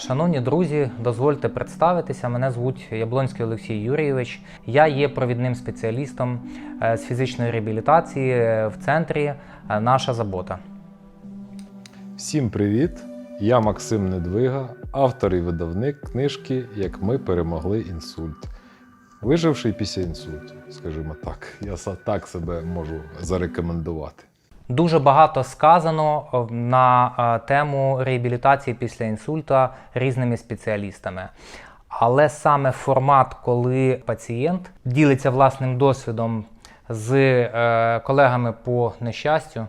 Шановні друзі, дозвольте представитися. Мене звуть Яблонський Олексій Юрійович. Я є провідним спеціалістом е, з фізичної реабілітації е, в центрі е, Наша забота. Всім привіт! Я Максим Недвига, автор і видавник книжки Як ми перемогли інсульт. Виживший після інсульту, скажімо так. Я так себе можу зарекомендувати. Дуже багато сказано е, на е, тему реабілітації після інсульта різними спеціалістами. Але саме формат, коли пацієнт ділиться власним досвідом з е, колегами по нещастю,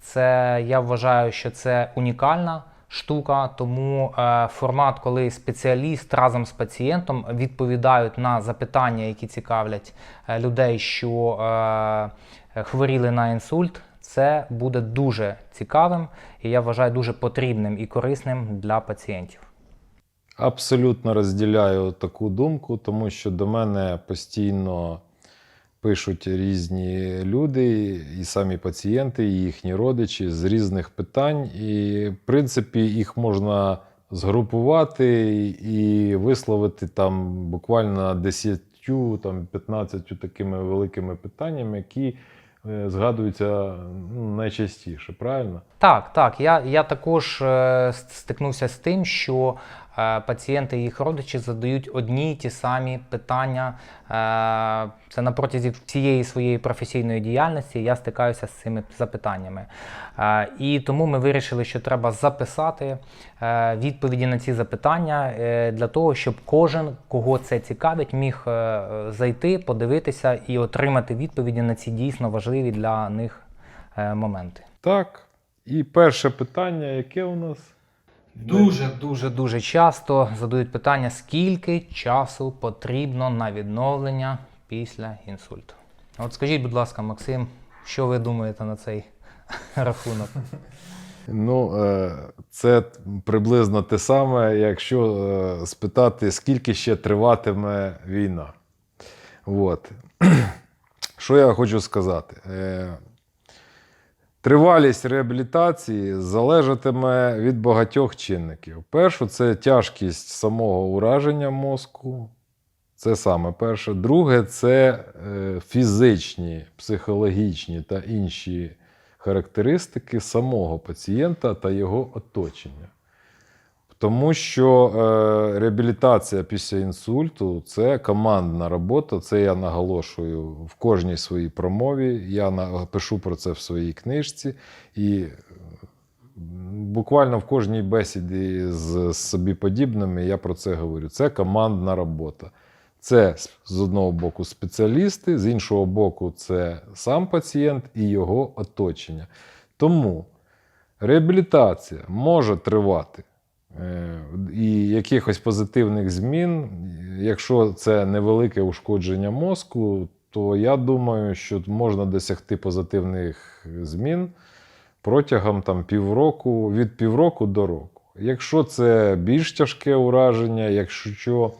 це я вважаю, що це унікальна штука. Тому формат, коли спеціаліст разом з пацієнтом відповідають на запитання, які цікавлять людей, що хворіли на інсульт, це буде дуже цікавим і я вважаю дуже потрібним і корисним для пацієнтів. Абсолютно розділяю таку думку, тому що до мене постійно пишуть різні люди, і самі пацієнти, і їхні родичі з різних питань. І, в принципі, їх можна згрупувати і висловити там буквально 10 там, 15 такими великими питаннями, які згадуються ну, найчастіше, правильно? Так, так. Я, я також е, стикнувся з тим, що е, пацієнти і їх родичі задають одні й ті самі питання. Е, це на протязі всієї своєї професійної діяльності я стикаюся з цими запитаннями. Е, і тому ми вирішили, що треба записати е, відповіді на ці запитання е, для того, щоб кожен, кого це цікавить, міг е, зайти, подивитися і отримати відповіді на ці дійсно важливі для них е, моменти. Так. І перше питання, яке у нас? Дуже дуже дуже часто задають питання, скільки часу потрібно на відновлення після інсульту. От скажіть, будь ласка, Максим, що ви думаєте на цей рахунок? Ну, е, це приблизно те саме, якщо е, спитати, скільки ще триватиме війна. От. Що я хочу сказати? Тривалість реабілітації залежатиме від багатьох чинників. Перше, це тяжкість самого ураження мозку. Це саме перше. Друге, це е, фізичні, психологічні та інші характеристики самого пацієнта та його оточення. Тому що е, реабілітація після інсульту це командна робота. Це я наголошую в кожній своїй промові. Я на- пишу про це в своїй книжці. І е, буквально в кожній бесіді з, з собі подібними я про це говорю. Це командна робота. Це з- з одного боку спеціалісти, з іншого боку, це сам пацієнт і його оточення. Тому реабілітація може тривати. Е, І якихось позитивних змін, якщо це невелике ушкодження мозку, то я думаю, що можна досягти позитивних змін протягом там, півроку, від півроку до року. Якщо це більш тяжке ураження, якщо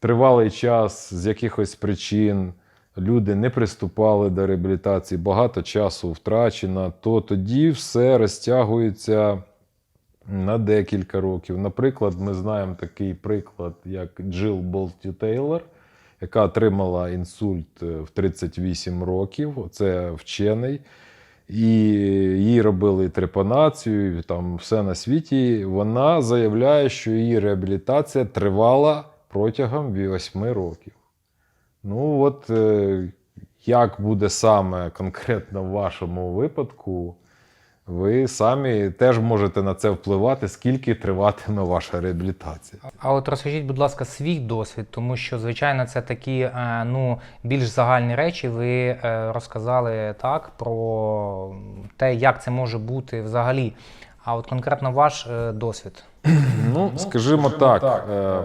тривалий час з якихось причин люди не приступали до реабілітації, багато часу втрачено, то тоді все розтягується на декілька років. Наприклад, ми знаємо такий приклад, як Джил Болті Тейлор, яка отримала інсульт е, в 38 років. Це вчений. І їй робили трепанацію, там все на світі. Вона заявляє, що її реабілітація тривала протягом 8 років. Ну, от е, як буде саме конкретно в вашому випадку, ви самі теж можете на це впливати, скільки триватиме ваша реабілітація. А от розкажіть, будь ласка, свій досвід, тому що, звичайно, це такі е, ну, більш загальні речі. Ви е, розказали так про те, як це може бути взагалі. А от конкретно ваш е, досвід. Ну, скажімо так, е,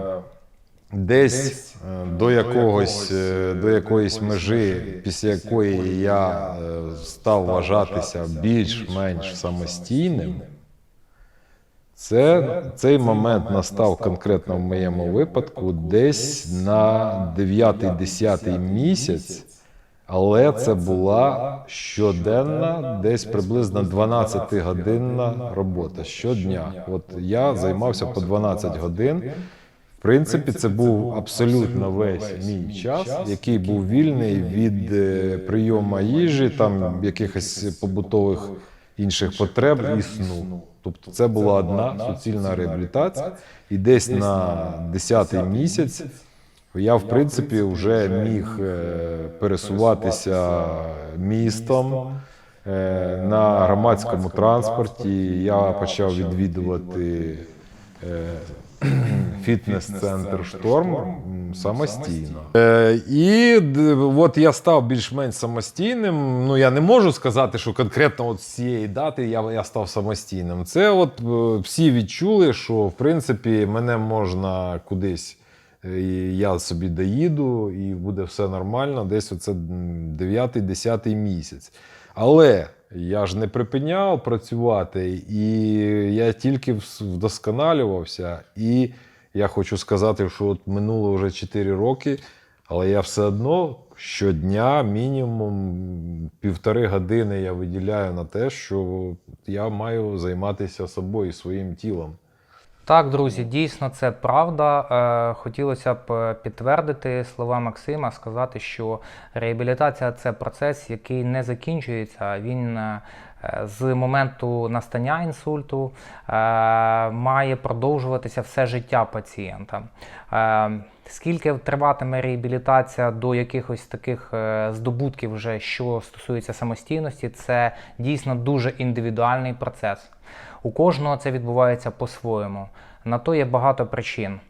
десь е, до якогось, е, до якоїсь межі, після якої я е, став вважатися більш-менш самостійним, це, цей момент настав конкретно в моєму випадку десь на 9-10 місяць Але це була щоденна, десь приблизно 12-годинна робота щодня. От я займався по 12 годин. В принципі, це був абсолютно весь мій час, який був вільний від е, прийому їжі, там якихось побутових інших потреб і сну. Тобто це була одна суцільна реабілітація. І десь на 10-й місяць я, в принципі, вже міг е, пересуватися містом е, на громадському транспорті. Я почав відвідувати е, фітнес-центр Шторм самостійно. Е, І от я став більш-менш самостійним. Ну я не можу сказати, що конкретно от з цієї дати я, я став самостійним. Це от е, всі відчули, що в принципі мене можна кудись. е, І я собі доїду, і буде все нормально. Десь оце 9-10 місяць. Але я ж не припиняв працювати, і я тільки вдосконалювався. І я хочу сказати, що от минуло вже 4 роки, але я все одно щодня мінімум півтори години я виділяю на те, що я маю займатися собою, своїм тілом. Так, друзі, дійсно це правда. Е, Хотілося б е, підтвердити слова Максима, сказати, що реабілітація це процес, який не закінчується. Він е, з моменту настання інсульту має продовжуватися все життя пацієнта. Скільки триватиме реабілітація до якихось таких здобутків, вже що стосується самостійності, це дійсно дуже індивідуальний процес. У кожного це відбувається по-своєму. На то є багато причин.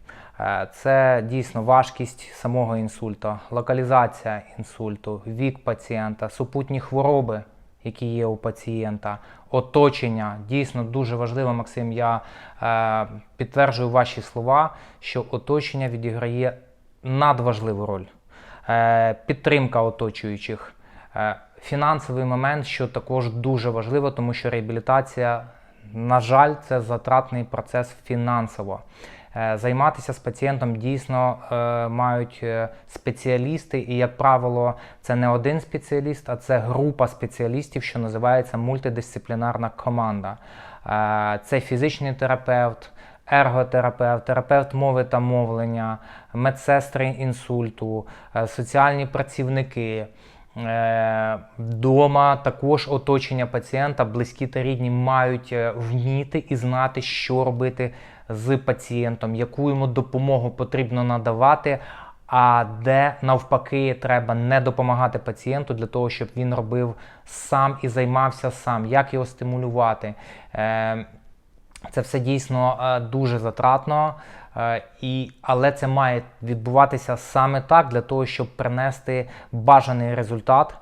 Е, Це дійсно важкість самого інсульту, локалізація інсульту, вік пацієнта, супутні хвороби, які є у пацієнта, оточення. Дійсно дуже важливо, Максим. Я е, підтверджую ваші слова, що оточення відіграє надважливу роль. Е, підтримка оточуючих. Е, Фінансовий момент, що також дуже важливо, тому що реабілітація, на жаль, це затратний процес фінансово. Е, Займатися з пацієнтом дійсно е, мають е, спеціалісти, і, як правило, це не один спеціаліст, а це група спеціалістів, що називається мультидисциплінарна команда. Це фізичний терапевт, ерготерапевт, терапевт мови та мовлення, медсестри інсульту, соціальні працівники. Е, Вдома також оточення пацієнта, близькі та рідні мають е, вміти і знати, що робити з пацієнтом, яку йому допомогу потрібно надавати, а де навпаки треба не допомагати пацієнту для того, щоб він робив сам і займався сам, як його стимулювати. Е, Це все дійсно дуже затратно, і, але це має відбуватися саме так, для того, щоб принести бажаний результат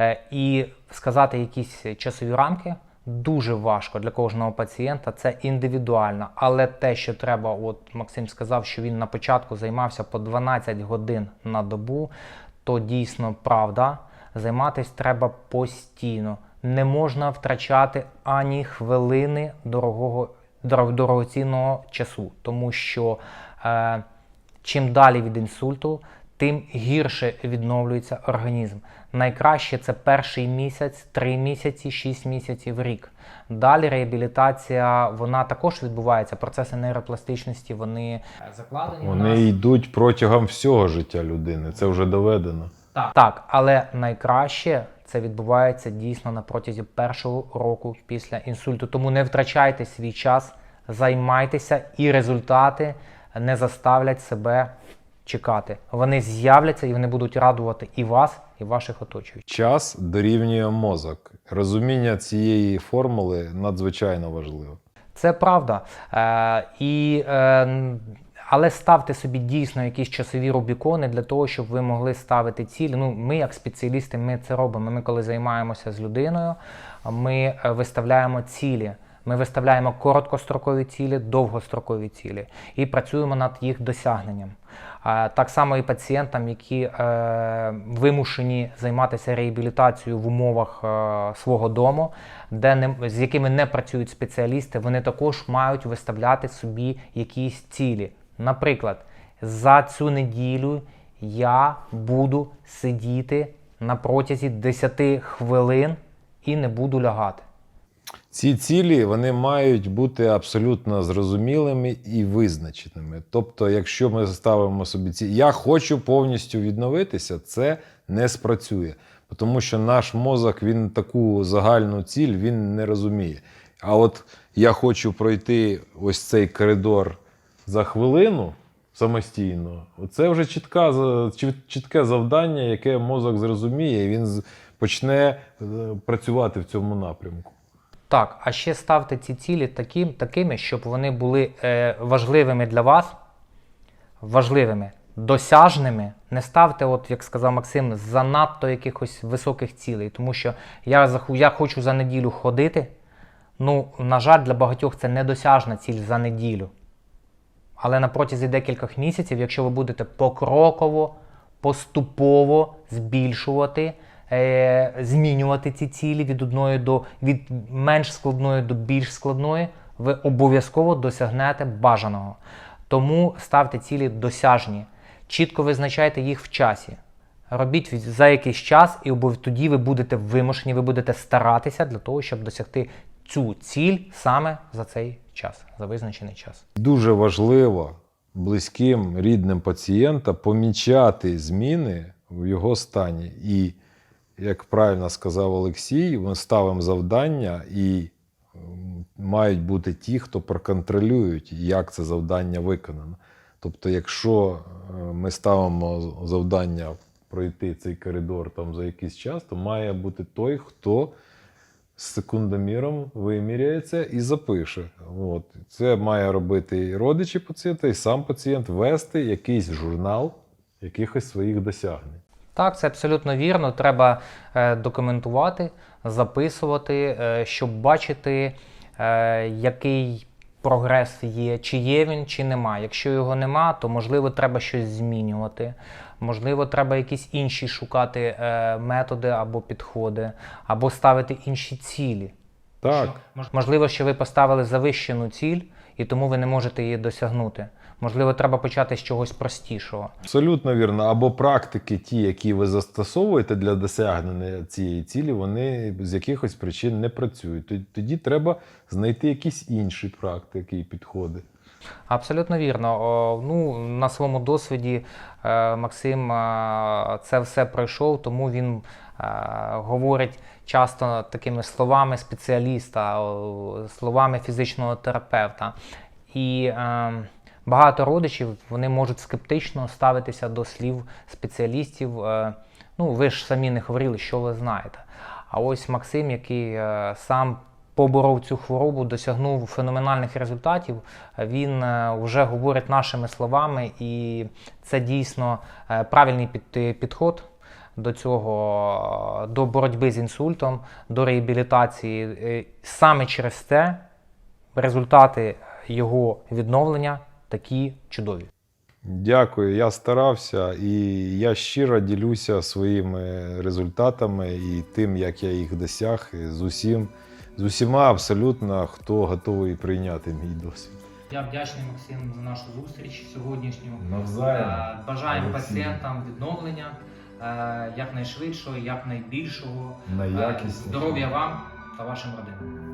Е, і сказати якісь часові рамки. Дуже важко для кожного пацієнта, це індивідуально. Але те, що треба, от Максим сказав, що він на початку займався по 12 годин на добу, то дійсно правда. Займатися треба постійно. Не можна втрачати ані хвилини дорогого, дорог- дорогоцінного часу, тому що е, чим далі від інсульту, тим гірше відновлюється організм. Найкраще це перший місяць, три місяці, шість місяців, рік. Далі реабілітація, вона також відбувається. Процеси нейропластичності вони закладені. у нас. Вони йдуть протягом всього життя людини. Це вже доведено. Так. так, але найкраще це відбувається дійсно на протязі першого року після інсульту. Тому не втрачайте свій час, займайтеся, і результати не заставлять себе чекати. Вони з'являться і вони будуть радувати і вас, і ваших оточуючих. Час дорівнює мозок. Розуміння цієї формули надзвичайно важливо. Це правда. Е, і, е, але ставте собі дійсно якісь часові рубікони для того, щоб ви могли ставити цілі. Ну, ми, як спеціалісти, ми це робимо. Ми, коли займаємося з людиною, ми е, виставляємо цілі. Ми виставляємо короткострокові цілі, довгострокові цілі і працюємо над їх досягненням. Так само і пацієнтам, які е, вимушені займатися реабілітацією в умовах е, свого дому, де не, з якими не працюють спеціалісти, вони також мають виставляти собі якісь цілі. Наприклад, за цю неділю я буду сидіти на протязі 10 хвилин і не буду лягати. Ці цілі вони мають бути абсолютно зрозумілими і визначеними. Тобто, якщо ми ставимо собі ці я хочу повністю відновитися, це не спрацює. Тому що наш мозок він таку загальну ціль він не розуміє. А от я хочу пройти ось цей коридор за хвилину самостійно, це вже чітка, чітке завдання, яке мозок зрозуміє, і він почне е, працювати в цьому напрямку. Так, а ще ставте ці цілі таким, такими, щоб вони були е, важливими для вас, важливими, досяжними. Не ставте, от як сказав Максим, занадто якихось високих цілей. Тому що я, я хочу за неділю ходити. Ну, на жаль, для багатьох це недосяжна ціль за неділю. Але на протязі декількох місяців, якщо ви будете покроково, поступово збільшувати, е, змінювати ці цілі від одної до від менш складної до більш складної, ви обов'язково досягнете бажаного. Тому ставте цілі досяжні, чітко визначайте їх в часі. Робіть за якийсь час, і тоді ви будете вимушені, ви будете старатися для того, щоб досягти цю ціль саме за цей час, за визначений час. Дуже важливо близьким рідним пацієнта помічати зміни в його стані. І, як правильно сказав Олексій, ми ставимо завдання, і мають бути ті, хто проконтролюють, як це завдання виконано. Тобто, якщо е, ми ставимо завдання пройти цей коридор там за якийсь час, то має бути той, хто секундоміром виміряється і запише. От. Це має робити і родичі пацієнта, і сам пацієнт вести якийсь журнал якихось своїх досягнень. Так, це абсолютно вірно. Треба е, документувати, записувати, е, щоб бачити, е, який прогрес є, чи є він, чи нема. Якщо його нема, то можливо треба щось змінювати. Можливо, треба якісь інші шукати е, методи або підходи, або ставити інші цілі. Так, Що, можливо, що ви поставили завищену ціль, і тому ви не можете її досягнути. Можливо, треба почати з чогось простішого. абсолютно вірно. Або практики, ті, які ви застосовуєте для досягнення цієї цілі, вони з якихось причин не працюють. Тоді- треба знайти якісь інші практики і підходи. Абсолютно вірно. Ну, на своєму досвіді е, Максим е, це все пройшов, тому він е, говорить часто такими словами спеціаліста, словами фізичного терапевта. І е, багато родичів вони можуть скептично ставитися до слів спеціалістів. Е, ну, ви ж самі не говорили, що ви знаєте. А ось Максим, який е, сам поборов цю хворобу, досягнув феноменальних результатів. Він е, вже говорить нашими словами, і це дійсно правильний під- підход до цього, до боротьби з інсультом, до реабілітації. Саме через це результати його відновлення такі чудові. Дякую, я старався і я щиро ділюся своїми результатами і тим, як я їх досяг, і з усім, з усіма абсолютно, хто готовий прийняти мій досвід. Я вдячний Максим за нашу зустріч сьогоднішню. Навзаєм. Е, Бажаємо Олексій. пацієнтам відновлення е, якнайшвидшого, якнайбільшого. Е. Здоров'я вам та вашим родинам.